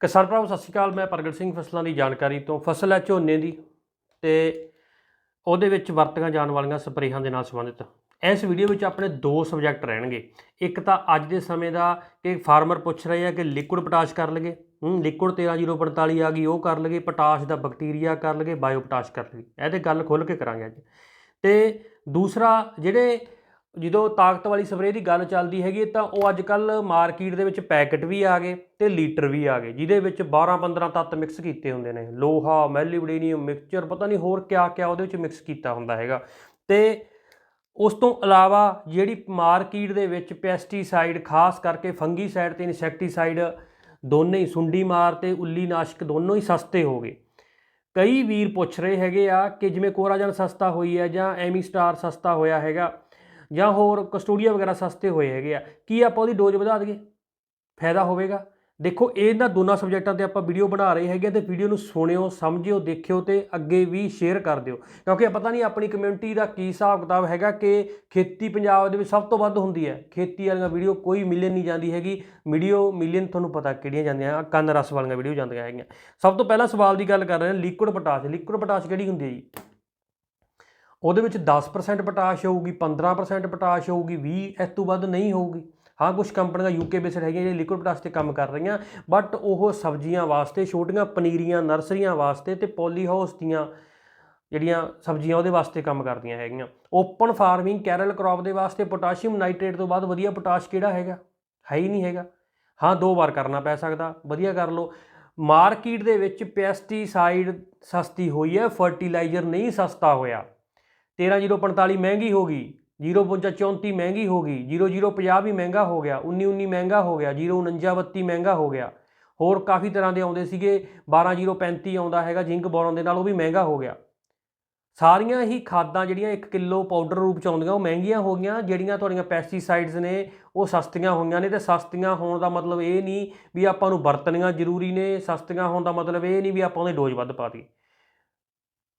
ਕਿਸਾਨ ਭਰਾਵੋ, ਸਤਿ ਸ਼੍ਰੀ ਅਕਾਲ। ਮੈਂ ਪ੍ਰਗਟ ਸਿੰਘ ਫਸਲਾਂ ਦੀ ਜਾਣਕਾਰੀ ਤੋਂ ਫਸਲ ਹੈ ਝੋਨੇ ਦੀ ਤੇ ਉਹਦੇ ਵਿੱਚ ਵਰਤੀਆਂ ਜਾਣ ਵਾਲੀਆਂ ਸਪਰੇਹਾਂ ਦੇ ਨਾਲ ਸੰਬੰਧਿਤ। ਇਸ ਵੀਡੀਓ ਵਿੱਚ ਆਪਣੇ ਦੋ ਸਬਜੈਕਟ ਰਹਿਣਗੇ। ਇੱਕ ਤਾਂ ਅੱਜ ਦੇ ਸਮੇਂ ਦਾ ਕਿ ਫਾਰਮਰ ਪੁੱਛ ਰਹੇ ਆ ਕਿ ਲਿਕੁਇਡ ਪੋਟਾਸ਼ ਕਰ ਲਗੇ ਹੂੰ ਲਿਕੁਇਡ 13045 ਆ ਗਈ, ਉਹ ਕਰ ਲਗੇ ਪੋਟਾਸ਼ ਦਾ ਬੈਕਟੀਰੀਆ ਕਰ ਲਗੇ ਬਾਇਓ ਪੋਟਾਸ਼ ਕਰ ਲਗੇ ਇਹ ਤੇ ਗੱਲ ਖੁੱਲ ਕੇ ਕਰਾਂਗੇ ਅੱਜ। ਤੇ ਦੂਸਰਾ, ਜਿਹੜੇ ਜਦੋਂ ਤਾਕਤ ਵਾਲੀ ਸਪਰੇਅ ਦੀ ਗੱਲ ਚੱਲਦੀ ਹੈਗੀ, ਤਾਂ ਉਹ ਅੱਜ ਕੱਲ ਮਾਰਕੀਟ ਦੇ ਵਿੱਚ ਪੈਕਟ ਵੀ ਆ ਗਏ ਤੇ ਲੀਟਰ ਵੀ ਆ ਗਏ, ਜਿਹਦੇ ਵਿੱਚ 12 15 ਤੱਤ ਮਿਕਸ ਕੀਤੇ ਹੁੰਦੇ ਨੇ। ਲੋਹਾ, ਮੈਲੀਬਡੇਨੀਅਮ ਮਿਕਸਚਰ ਪਤਾ ਨਹੀਂ ਹੋਰ ਕਿਆ ਕਿਆ ਉਹਦੇ ਵਿੱਚ ਮਿਕਸ ਕੀਤਾ ਹੁੰਦਾ ਹੈਗਾ। ਤੇ ਉਸ ਤੋਂ ਇਲਾਵਾ ਜਿਹੜੀ ਮਾਰਕੀਟ ਦੇ ਵਿੱਚ ਪੈਸਟੀਸਾਈਡ ਖਾਸ ਕਰਕੇ ਫੰਗੀਸਾਈਡ ਤੇ ਇਨਸੈਕਟੀਸਾਈਡ ਦੋਨੇ ਹੀ ਸੁੰਡੀ ਮਾਰ ਤੇ ਉੱਲੀ ਨਾਸ਼ਕ ਦੋਨੋਂ ਹੀ ਸਸਤੇ ਹੋ ਗਏ। ਕਈ ਵੀਰ ਪੁੱਛ ਰਹੇ ਹੈਗੇ ਆ ਕਿ ਜਿਵੇਂ ਕੋਰਾਜਨ ਸਸਤਾ ਹੋਈ ਹੈ ਜਾਂ ਐਮੀ ਸਟਾਰ ਸਸਤਾ ਹੋਇਆ ਹੈਗਾ ਜਾਂ ਹੋਰ ਕਸਟੋਡੀਆ ਵਗੈਰਾ ਸਸਤੇ ਹੋਏ ਹੈਗੇ ਆ, ਕੀ ਆਪਾਂ ਉਹਦੀ ਡੋਜ਼ ਵਧਾ ਦਈਏ? ਫਾਇਦਾ ਹੋਵੇਗਾ। ਦੇਖੋ ਇਹਨਾਂ ਦੋਨਾਂ ਸਬਜੈਕਟਾਂ ਤੇ ਆਪਾਂ ਵੀਡੀਓ ਬਣਾ ਰਹੇ ਹੈਗੇ ਆ ਤੇ ਵੀਡੀਓ ਨੂੰ ਸੁਣਿਓ, ਸਮਝਿਓ, ਦੇਖਿਓ ਤੇ ਅੱਗੇ ਵੀ ਸ਼ੇਅਰ ਕਰ ਦਿਓ। ਕਿਉਂਕਿ ਪਤਾ ਨਹੀਂ ਆਪਣੀ ਕਮਿਊਨਿਟੀ ਦਾ ਕੀ ਹਿਸਾਬ ਕਿਤਾਬ ਹੈਗਾ ਕਿ ਖੇਤੀ ਪੰਜਾਬ ਦੇ ਵਿੱਚ ਸਭ ਤੋਂ ਵੱਧ ਹੁੰਦੀ ਹੈ। ਖੇਤੀ ਵਾਲੀਆਂ ਵੀਡੀਓ ਕੋਈ ਮਿਲੀਅਨ ਨਹੀਂ ਜਾਂਦੀ ਹੈਗੀ। ਵੀਡੀਓ ਮਿਲੀਅਨ ਤੁਹਾਨੂੰ ਪਤਾ ਕਿਹੜੀਆਂ ਜਾਂਦੀਆਂ ਕੰਨ ਰਸ ਵਾਲੀਆਂ ਵੀਡੀਓ ਜਾਂਦੀਆਂ ਹੈਗੀਆਂ। ਸਭ ਤੋਂ ਪਹਿਲਾਂ ਸਵਾਲ ਦੀ ਗੱਲ ਕਰ ਰਹੇ ਹਾਂ ਲਿਕੁਇਡ ਪੋਟਾਸ਼ ਲਿਕੁਇਡ ਪੋਟਾਸ਼ ਕਿਹੜੀ ਹੁੰਦੀ ਹੈ ਜੀ? ਉਹਦੇ ਵਿੱਚ 10% ਪੋਟਾਸ਼ ਹੋਊਗੀ 15% ਪੋਟਾਸ਼ ਹੋਊਗੀ 20 ਇਸ ਤੋਂ ਵੱਧ ਨਹੀਂ ਹੋਊਗੀ। ਹਾਂ ਕੁਝ ਕੰਪਨੀਆਂ ਯੂਕੇ ਬੇਸਡ ਹੈਗੀਆਂ ਜਿਹੜੇ ਲਿਕੁਇਡ ਪੋਟਾਸ਼ ਤੇ ਕੰਮ ਕਰ ਰਹੀਆਂ ਬਟ ਉਹ ਸਬਜ਼ੀਆਂ ਵਾਸਤੇ, ਛੋਟੀਆਂ ਪਨੀਰੀਆਂ, ਨਰਸਰੀਆਂ ਵਾਸਤੇ ਤੇ ਪੋਲੀ ਹਾਊਸ ਦੀਆਂ ਜਿਹੜੀਆਂ ਸਬਜ਼ੀਆਂ ਉਹਦੇ ਵਾਸਤੇ ਕੰਮ ਕਰਦੀਆਂ ਹੈਗੀਆਂ। ਓਪਨ ਫਾਰਮਿੰਗ ਕੈਰਲ ਕ੍ਰੌਪ ਦੇ ਵਾਸਤੇ ਪੋਟਾਸ਼ੀਅਮ ਨਾਈਟ੍ਰੇਟ ਤੋਂ ਬਾਅਦ ਵਧੀਆ ਪੋਟਾਸ਼ ਕਿਹੜਾ ਹੈਗਾ? ਹੈ ਹੀ ਨਹੀਂ ਹੈਗਾ। ਹਾਂ, ਦੋ ਵਾਰ ਕਰਨਾ ਪੈ ਸਕਦਾ, ਵਧੀਆ ਕਰ ਲਓ। ਮਾਰਕੀਟ ਦੇ ਵਿੱਚ ਪੈਸਟੀਸਾਈਡ ਸਸਤੀ ਹੋਈ ਹੈ ਫਰਟੀਲਾਈਜ਼ਰ ਨਹੀਂ ਸਸਤਾ ਹੋਇਆ। 13045 ਮਹਿੰਗੀ ਹੋ ਗਈ 054 ਮਹਿੰਗੀ ਹੋ ਗਈ 0050 ਵੀ ਮਹਿੰਗਾ ਹੋ ਗਿਆ 1919 ਮਹਿੰਗਾ ਹੋ ਗਿਆ 04932 ਮਹਿੰਗਾ ਹੋ ਗਿਆ। ਹੋਰ ਕਾਫੀ ਤਰ੍ਹਾਂ ਦੇ ਆਉਂਦੇ ਸੀਗੇ 12035 ਆਉਂਦਾ ਹੈਗਾ, ਜਿੰਕ ਬੋਰਨ ਦੇ ਨਾਲ ਉਹ ਵੀ ਮਹਿੰਗਾ ਹੋ ਗਿਆ। ਸਾਰੀਆਂ ਹੀ ਖਾਦਾਂ ਜਿਹੜੀਆਂ 1 ਕਿਲੋ ਪਾਊਡਰ ਰੂਪ ਚ ਆਉਂਦੀਆਂ, ਉਹ ਮਹਿੰਗੀਆਂ ਹੋ ਗਈਆਂ, ਜਿਹੜੀਆਂ ਤੁਹਾਡੀਆਂ ਪੈਸਟੀਸਾਈਡਸ ਨੇ, ਉਹ ਸਸਤੀਆਂ ਹੋਈਆਂ ਨੇ ਤੇ ਸਸਤੀਆਂ ਹੋਣ ਦਾ ਮਤਲਬ ਇਹ ਨਹੀਂ ਵੀ ਆਪਾਂ ਨੂੰ ਵਰਤਣੀਆਂ ਜ਼ਰੂਰੀ ਨੇ, ਸਸਤੀਆਂ ਹੋਣ ਦਾ ਮਤਲਬ ਇਹ ਨਹੀਂ ਵੀ ਆਪਾਂ ਉਹਦੇ ਡੋਜ਼ ਵੱਧ ਪਾ ਦਈਏ।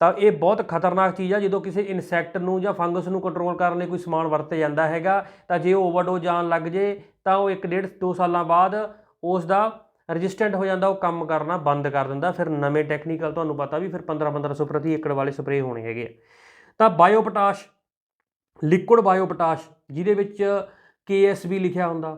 ਤਾਂ ਇਹ ਬਹੁਤ ਖਤਰਨਾਕ ਚੀਜ਼ ਆ, ਜਦੋਂ ਕਿਸੇ ਇਨਸੈਕਟ ਨੂੰ ਜਾਂ ਫੰਗਸ ਨੂੰ ਕੰਟਰੋਲ ਕਰਨ ਲਈ ਕੋਈ ਸਮਾਨ ਵਰਤਿਆ ਜਾਂਦਾ ਹੈਗਾ, ਤਾਂ ਜੇ ਉਹ ਓਵਰਡੋਜ਼ ਜਾਣ ਲੱਗ ਜੇ, ਤਾਂ ਉਹ 1 ਡੇਢ 2 ਸਾਲਾਂ ਬਾਅਦ ਉਸ ਦਾ ਰੈਜ਼ਿਸਟੈਂਟ ਹੋ ਜਾਂਦਾ, ਉਹ ਕੰਮ ਕਰਨਾ ਬੰਦ ਕਰ ਦਿੰਦਾ। ਫਿਰ ਨਵੇਂ ਟੈਕਨੀਕਲ ਤੁਹਾਨੂੰ ਪਤਾ ਵੀ ਫਿਰ 15 1500 ਪ੍ਰਤੀ ਏਕੜ ਵਾਲੇ ਸਪਰੇਅ ਹੋਣੇ ਹੈਗੇ ਆ। ਤਾਂ bio potash liquid bio potash ਜਿਹਦੇ ਵਿੱਚ KSB ਲਿਖਿਆ ਹੁੰਦਾ,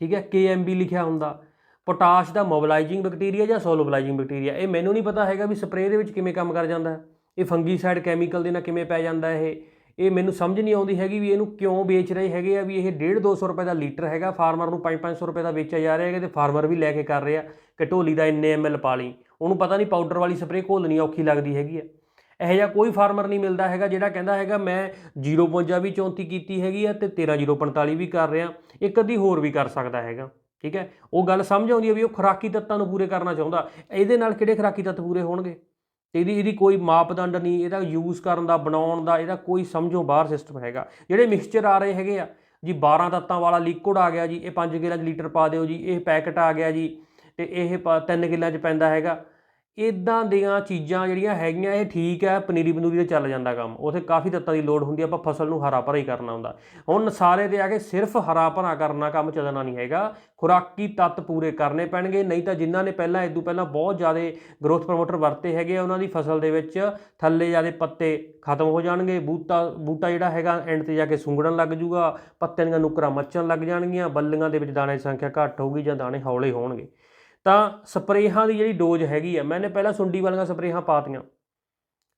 ਠੀਕ ਹੈ KMB ਲਿਖਿਆ ਹੁੰਦਾ ਪੋਟਾਸ਼ ਦਾ ਮੋਬਿਲਾਈਜ਼ਿੰਗ ਬੈਕਟੀਰੀਆ ਜਾਂ ਸੋਲੂਬਲਾਈਜ਼ਿੰਗ ਬੈਕਟੀਰੀਆ ਇਹ ਮੈਨੂੰ ਨਹੀਂ ਪਤਾ ਹੈਗਾ ਵੀ ਸਪਰੇਅ ਦੇ ਵਿੱਚ ਕਿਵੇਂ ਕੰਮ ਕਰ ਜਾਂਦਾ। ਹੈ ਇਹ ਫੰਗੀਸਾਈਡ ਕੈਮੀਕਲ ਦੇ ਨਾਲ ਕਿਵੇਂ ਪੈ ਜਾਂਦਾ ਇਹ? ਇਹ ਮੈਨੂੰ ਸਮਝ ਨਹੀਂ ਆਉਂਦੀ ਹੈਗੀ ਵੀ ਇਹਨੂੰ ਕਿਉਂ ਵੇਚ ਰਹੇ ਹੈਗੇ ਆ, ਵੀ ਇਹ 1.5 200 ਰੁਪਏ ਦਾ ਲੀਟਰ ਹੈਗਾ, ਫਾਰਮਰ ਨੂੰ 5 500 ਰੁਪਏ ਦਾ ਵੇਚਿਆ ਜਾ ਰਿਹਾ ਹੈਗਾ ਤੇ ਫਾਰਮਰ ਵੀ ਲੈ ਕੇ ਕਰ ਰਿਹਾ ਕਿ ਢੋਲੀ ਦਾ ਇੰਨੇ ਐਮਐਲ ਪਾ ਲਈ ਉਹਨੂੰ ਪਤਾ ਨਹੀਂ ਪਾਊਡਰ ਵਾਲੀ ਸਪਰੇਅ ਘੋਲਣੀ ਔਖੀ ਲੱਗਦੀ ਹੈਗੀ ਆ। ਇਹੋ ਜਿਹਾ ਕੋਈ ਫਾਰਮਰ ਨਹੀਂ ਮਿਲਦਾ ਹੈਗਾ ਜਿਹੜਾ ਕਹਿੰਦਾ ਹੈਗਾ, ਮੈਂ 0.5 ਵੀ 34 ਕੀਤੀ ਹੈਗੀ ਆ ਤੇ 13045 ਵੀ ਕਰ ਰਿਹਾ, ਇੱਕ ਅੱਧੀ ਹੋਰ ਵੀ ਕਰ ਸਕਦਾ ਹੈਗਾ, ਠੀਕ ਹੈ? ਉਹ ਗੱਲ ਸਮਝ ਆਉਂਦੀ ਹੈ ਵੀ ਉਹ ਖੁਰਾਕੀ ਤੱਤਾਂ ਨੂੰ ਪੂਰੇ ਕਰਨਾ ਚਾਹੁੰਦਾ, ਇਹਦੇ ਨਾਲ ਕਿਹੜੇ ਖੁਰਾਕੀ ਤੱਤ ਪੂਰੇ ਹੋਣਗੇ? ਇਹਦੀ ਇਹਦੀ ਕੋਈ ਮਾਪਦੰਡ ਨਹੀਂ, ਇਹਦਾ ਯੂਜ਼ ਕਰਨ ਦਾ, ਬਣਾਉਣ ਦਾ, ਇਹਦਾ ਕੋਈ ਸਮਝੋ ਬਾਹਰ ਸਿਸਟਮ ਹੈਗਾ। ਜਿਹੜੇ ਮਿਕਸਚਰ ਆ ਰਹੇ ਹੈਗੇ ਆ, ਜੀ 12 ਤੱਤਾਂ ਵਾਲਾ ਲਿਕੁਇਡ ਆ ਗਿਆ ਜੀ, ਇਹ 5 ਕਿੱਲਾਂ 'ਚ ਲੀਟਰ ਪਾ ਦਿਓ ਜੀ, ਇਹ ਪੈਕਟ ਆ ਗਿਆ ਜੀ, ਤੇ ਇਹ 3 ਕਿੱਲਾਂ 'ਚ ਪੈਂਦਾ ਹੈਗਾ। ਇਦਾਂ ਦੀਆਂ ਚੀਜ਼ਾਂ ਜਿਹੜੀਆਂ ਹੈਗੀਆਂ, ਇਹ ਠੀਕ ਹੈ, ਪਨੀਰੀ ਪਨੂਰੀ ਤੇ ਚੱਲ ਜਾਂਦਾ ਕੰਮ। ਉਥੇ ਕਾਫੀ ਤੱਤਾਂ ਦੀ ਲੋੜ ਹੁੰਦੀ ਆ, ਆਪਾਂ ਫਸਲ ਨੂੰ ਹਰਾ ਭਰਾ ਹੀ ਕਰਨਾ ਹੁੰਦਾ। ਹੁਣ ਸਾਰੇ ਤੇ ਆ ਕੇ ਸਿਰਫ ਹਰਾ ਭਰਾ ਕਰਨਾ ਕੰਮ ਚੱਲਣਾ ਨਹੀਂ ਹੈਗਾ। ਖੁਰਾਕੀ ਤੱਤ ਪੂਰੇ ਕਰਨੇ ਪੈਣਗੇ, ਨਹੀਂ ਤਾਂ ਜਿਨ੍ਹਾਂ ਨੇ ਪਹਿਲਾਂ ਇਦੋਂ ਪਹਿਲਾਂ ਬਹੁਤ ਜ਼ਿਆਦਾ ਗਰੋਥ ਪ੍ਰਮੋਟਰ ਵਰਤੇ ਹੈਗੇ ਆ, ਉਹਨਾਂ ਦੀ ਫਸਲ ਦੇ ਵਿੱਚ ਥੱਲੇ ਜਿਆਦੇ ਪੱਤੇ ਖਤਮ ਹੋ ਜਾਣਗੇ। ਬੂਟਾ ਬੂਟਾ ਜਿਹੜਾ ਹੈਗਾ ਐਂਡ ਤੇ ਜਾ ਕੇ ਸੁੰਗੜਨ ਲੱਗ ਜੂਗਾ। ਪੱਤਿਆਂ ਦੀਆਂ ਨੁਕਰਾਂ ਮੱਚਣ ਲੱਗ ਜਾਣਗੀਆਂ। ਬੱਲੀਆਂ ਦੇ ਵਿੱਚ ਦਾਣੇ ਦੀ ਸੰਖਿਆ ਘੱਟ ਹੋਊਗੀ ਜਾਂ ਦਾਣੇ ਹੌਲੇ ਹੋਣਗੇ। ਤਾਂ ਸਪਰੇਹਾਂ ਦੀ ਜਿਹੜੀ ਡੋਜ਼ ਹੈਗੀ ਆ, ਮੈਨੇ ਪਹਿਲਾਂ ਸੁੰਡੀ ਵਾਲੀਆਂ ਸਪਰੇਹਾਂ ਪਾਤੀਆਂ।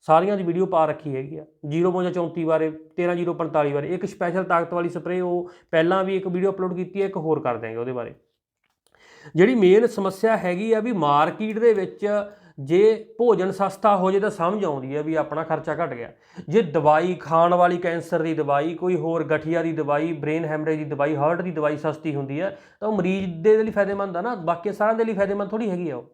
ਸਾਰੀਆਂ ਦੀ ਵੀਡੀਓ ਪਾ ਰੱਖੀ ਹੈਗੀ ਆ। 0.34 ਬਾਰੇ 13045 ਬਾਰੇ। ਇੱਕ ਸਪੈਸ਼ਲ ਤਾਕਤ ਵਾਲੀ ਸਪਰੇਅ ਉਹ ਪਹਿਲਾਂ ਵੀ ਇੱਕ ਵੀਡੀਓ ਅਪਲੋਡ ਕੀਤੀ ਹੈ, ਇੱਕ ਹੋਰ ਕਰ ਦਿਆਂਗੇ ਉਹਦੇ ਬਾਰੇ। ਜਿਹੜੀ ਮੇਨ ਸਮੱਸਿਆ ਹੈਗੀ ਆ ਵੀ ਮਾਰਕੀਟ ਦੇ ਵਿੱਚ ਜੇ ਭੋਜਨ ਸਸਤਾ ਹੋ ਜੇ ਤਾਂ ਸਮਝ ਆਉਂਦੀ ਹੈ ਵੀ ਆਪਣਾ ਖਰਚਾ ਘਟ ਗਿਆ। ਜੇ ਦਵਾਈ ਖਾਣ ਵਾਲੀ ਕੈਂਸਰ ਦੀ ਦਵਾਈ, ਕੋਈ ਹੋਰ ਗਠੀਆ ਦੀ ਦਵਾਈ, ਬ੍ਰੇਨ ਹੈਮਰੇਜ ਦੀ ਦਵਾਈ, ਹਾਰਟ ਦੀ ਦਵਾਈ ਸਸਤੀ ਹੁੰਦੀ ਹੈ, ਤਾਂ ਉਹ ਮਰੀਜ਼ ਦੇ ਲਈ ਫਾਇਦੇਮੰਦ ਆ ਨਾ, ਬਾਕੀ ਸਾਰਿਆਂ ਦੇ ਲਈ ਫਾਇਦੇਮੰਦ ਥੋੜੀ ਹੈਗੀ ਆ ਉਹ।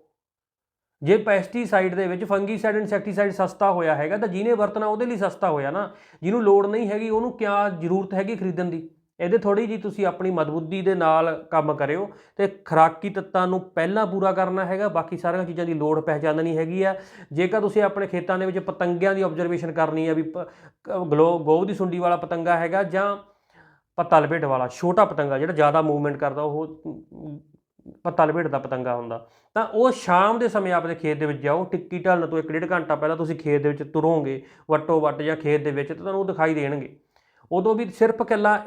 ਜੇ ਪੈਸਟੀਸਾਈਡ ਦੇ ਵਿੱਚ ਫੰਗੀਸਾਈਡ ਇਨਸੈਕਟੀਸਾਈਡ ਸਸਤਾ ਹੋਇਆ ਹੈਗਾ, ਤਾਂ ਜਿਹਨੇ ਵਰਤਣਾ ਉਹਦੇ ਲਈ ਸਸਤਾ ਹੋਇਆ ਨਾ, ਜਿਹਨੂੰ ਲੋੜ ਨਹੀਂ ਹੈਗੀ, ਉਹਨੂੰ ਕਿਆ ਜ਼ਰੂਰਤ ਹੈਗੀ ਖਰੀਦਣ ਦੀ? ਇਹਦੇ ਥੋੜੀ ਜੀ ਤੁਸੀਂ ਆਪਣੀ ਮਜ਼ਬੂਤੀ ਦੇ ਨਾਲ ਕੰਮ ਕਰਿਓ ਤੇ ਖਰਾਕੀ ਤੱਤਾਂ ਨੂੰ ਪਹਿਲਾਂ ਪੂਰਾ ਕਰਨਾ ਹੈਗਾ, ਬਾਕੀ ਸਾਰੀਆਂ ਚੀਜ਼ਾਂ ਦੀ ਲੋੜ ਪਹਿਚਾਨਣੀ ਹੈਗੀ ਆ। ਜੇਕਰ ਤੁਸੀਂ ਆਪਣੇ ਖੇਤਾਂ ਦੇ ਵਿੱਚ ਪਤੰਗਿਆਂ ਦੀ ਆਬਜ਼ਰਵੇਸ਼ਨ ਕਰਨੀ ਹੈ ਵੀ ਪ- ਗਲੋ ਗੋਭ ਦੀ ਸੁੰਡੀ ਵਾਲਾ ਪਤੰਗਾ ਹੈਗਾ ਜਾਂ ਪੱਤਾ ਲਪੇਟ ਵਾਲਾ, ਛੋਟਾ ਪਤੰਗਾ ਜਿਹੜਾ ਜ਼ਿਆਦਾ ਮੂਵਮੈਂਟ ਕਰਦਾ, ਉਹ ਪੱਤਾ ਲਪੇਟਦਾ ਪਤੰਗਾ ਹੁੰਦਾ, ਤਾਂ ਉਹ ਸ਼ਾਮ ਦੇ ਸਮੇਂ ਆਪਣੇ ਖੇਤ ਦੇ ਵਿੱਚ ਜਾਓ, ਟਿੱਕੀ ਢਲਣ ਤੋਂ ਇੱਕ ਡੇਢ ਘੰਟਾ ਪਹਿਲਾਂ ਤੁਸੀਂ ਖੇਤ ਦੇ ਵਿੱਚ ਤੁਰੋਗੇ, ਵੱਟੋ ਵੱਟ ਜਾਂ ਖੇਤ ਦੇ ਵਿੱਚ, ਤਾਂ ਤੁਹਾਨੂੰ ਉਹ ਦਿਖਾਈ ਦੇਣਗੇ। ਉਦੋਂ ਵੀ ਸਿਰਫ ਇਕੱਲਾ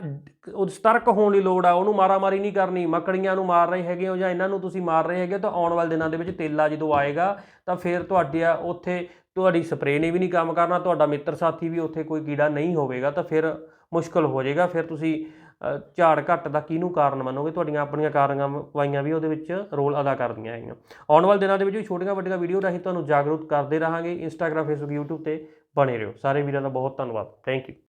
ਸਤਰਕ ਹੋਣ ਦੀ ਲੋੜ ਆ, ਉਹਨੂੰ ਮਾਰਾਮਾਰੀ ਨਹੀਂ ਕਰਨੀ, ਮੱਕੜੀਆਂ ਨੂੰ ਮਾਰ ਰਹੇ ਹੈਗੇ ਹੋ ਜਾਂ ਇਹਨਾਂ ਨੂੰ ਤੁਸੀਂ ਮਾਰ ਰਹੇ ਹੈਗੇ ਤਾਂ ਆਉਣ ਵਾਲੇ ਦਿਨਾਂ ਦੇ ਵਿੱਚ ਤੇਲਾ ਜਦੋਂ ਆਏਗਾ, ਤਾਂ ਫਿਰ ਤੁਹਾਡੇ ਆ ਉੱਥੇ ਤੁਹਾਡੀ ਸਪਰੇਅ ਨੇ ਵੀ ਨਹੀਂ ਕੰਮ ਕਰਨਾ, ਤੁਹਾਡਾ ਮਿੱਤਰ ਸਾਥੀ ਵੀ ਉੱਥੇ ਕੋਈ ਕੀੜਾ ਨਹੀਂ ਹੋਵੇਗਾ, ਤਾਂ ਫਿਰ ਮੁਸ਼ਕਲ ਹੋ ਜਾਏਗਾ, ਫਿਰ ਤੁਸੀਂ ਝਾੜ ਘੱਟ ਦਾ ਕਿਹਨੂੰ ਕਾਰਨ ਮੰਨੋਗੇ? ਤੁਹਾਡੀਆਂ ਆਪਣੀਆਂ ਕਾਰਵਾਈਆਂ ਵੀ ਉਹਦੇ ਵਿੱਚ ਰੋਲ ਅਦਾ ਕਰਦੀਆਂ ਹੈਗੀਆਂ। ਆਉਣ ਵਾਲੇ ਦਿਨਾਂ ਦੇ ਵਿੱਚ ਵੀ ਛੋਟੀਆਂ ਵੱਡੀਆਂ ਵੀਡੀਓ ਰਾਹੀਂ ਤੁਹਾਨੂੰ ਜਾਗਰੂਕ ਕਰਦੇ ਰਹਾਂਗੇ ਇੰਸਟਾਗ੍ਰam ਫੇਸਬੁੱਕ YouTube ਤੇ ਬਣੇ ਰਹੋ। ਸਾਰੇ ਵੀਰਾਂ ਦਾ ਬਹੁਤ ਧੰਨਵਾਦ। Thank you